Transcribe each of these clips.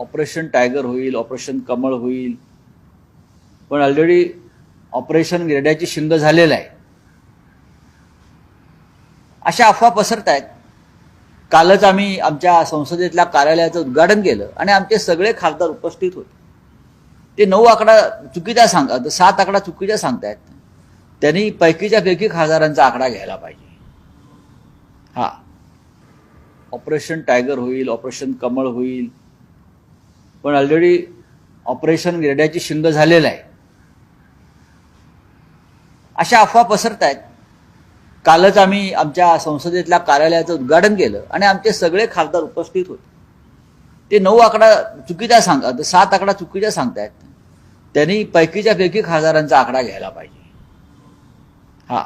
Operation tiger होईल operation कमळ होईल. पण ऑलरेडी ऑपरेशन गिरड्याची शिंग झालेलं आहे. अशा अफवा पसरत आहेत कालच आम्ही आमच्या संसदेतल्या कार्यालयाचं उद्घाटन केलं आणि आमचे सगळे खासदार उपस्थित होते. ते नऊ आकडा चुकीचा सांगतात सात आकडा चुकीचा सांगतायत. त्यांनी पैकीच्या पैकी खासदारांचा आकडा घ्यायला पाहिजे. हा. ऑपरेशन टायगर होईल ऑपरेशन कमळ होईल पण ऑलरेडी ऑपरेशन गिरड्याची शिंग झालेलं आहे. अशा अफवा पसरत आहेत कालच आम्ही आमच्या संसदेतल्या कार्यालयाचं उद्घाटन केलं आणि आमचे सगळे खासदार उपस्थित होते. ते नऊ आकडा चुकीचा सांगतात सात आकडा चुकीचा सांगतायत. त्यांनी पैकीच्या पैकी खासदारांचा आकडा घ्यायला पाहिजे. हा.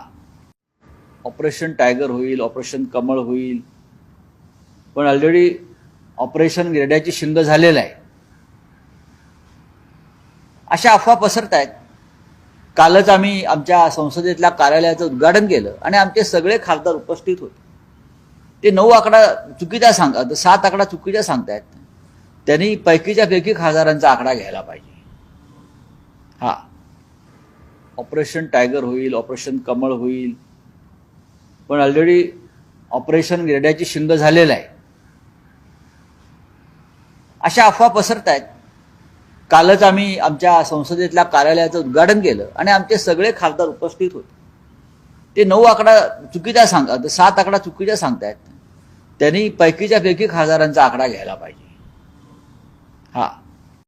ऑपरेशन टायगर होईल ऑपरेशन कमळ होईल. पण ऑलरेडी ऑपरेशन गिरड्याची शिंग झालेलं आहे. अशा अफवा पसरत आहेत कालच आम्ही आमच्या संसदेतल्या कार्यालयाचं उद्घाटन केलं आणि आमचे सगळे खासदार उपस्थित होते. ते नऊ आकडा चुकीचा सांगतात सात आकडा चुकीचा सांगतायत. त्यांनी पैकीच्या पैकी खासदारांचा आकडा घ्यायला पाहिजे. हा. ऑपरेशन टायगर होईल ऑपरेशन कमळ होईल. पण ऑलरेडी ऑपरेशन गिरड्याची शिंग झालेलं आहे. अशा अफवा पसरत आहेत कालच आम्ही आमच्या संसदेतल्या कार्यालयाचं उद्घाटन केलं आणि आमचे सगळे खासदार उपस्थित होते. ते नऊ आकडा चुकीचा सांगतात सात आकडा चुकीचा सांगतायत. त्यांनी पैकीच्या पैकी खासदारांचा आकडा घ्यायला पाहिजे. हा.